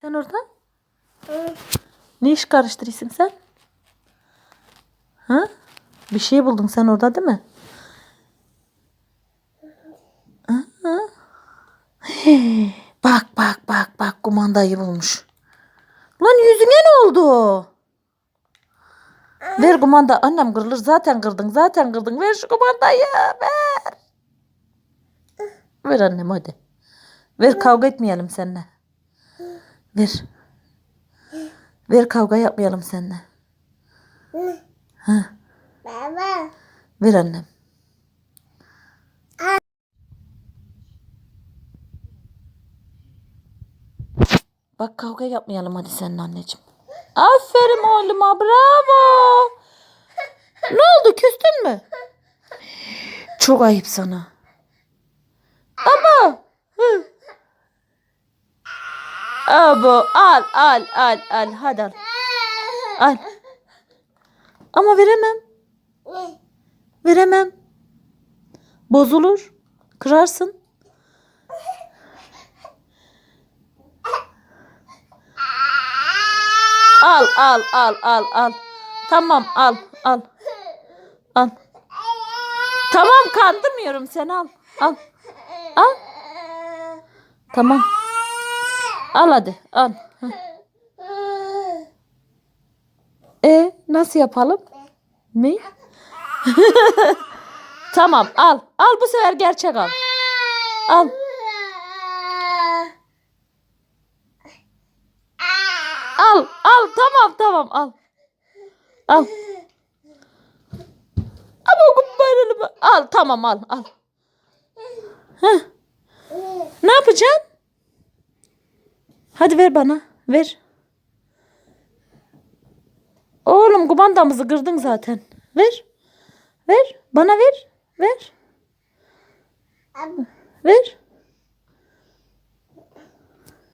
Sen orada? Ne iş karıştırıyorsun sen? Ha? Bir şey buldun sen orada değil mi? Hey, Bak bak bak bak kumandayı bulmuş. Lan yüzüne ne oldu? Ver kumanda. Annem kırılır. Zaten kırdın. Zaten kırdın. Ver şu kumandayı. Ver. Ver annem hadi. Ver kavga etmeyelim seninle. Ver. Ver kavga yapmayalım seninle. Ha, Baba. ver annem. Bak kavga yapmayalım hadi seninle anneciğim. Aferin oğluma bravo. Ne oldu küstün mü? Çok ayıp sana. Ama. Hı. Abo al al al al hadi al. Al. Ama veremem. Veremem. Bozulur. Kırarsın. Al al al al al. Tamam al al. Al. Tamam kandırmıyorum seni al. Al. Al. Tamam. Al hadi al. Heh. E nasıl yapalım? Ne? tamam al. Al bu sefer gerçek al. Al. Al al tamam tamam al. Al. Ama olayım. Al tamam al al. Heh. Ne yapacaksın? Hadi ver bana. Ver. Oğlum kumandamızı kırdın zaten. Ver. Ver. Bana ver. Ver. Ver.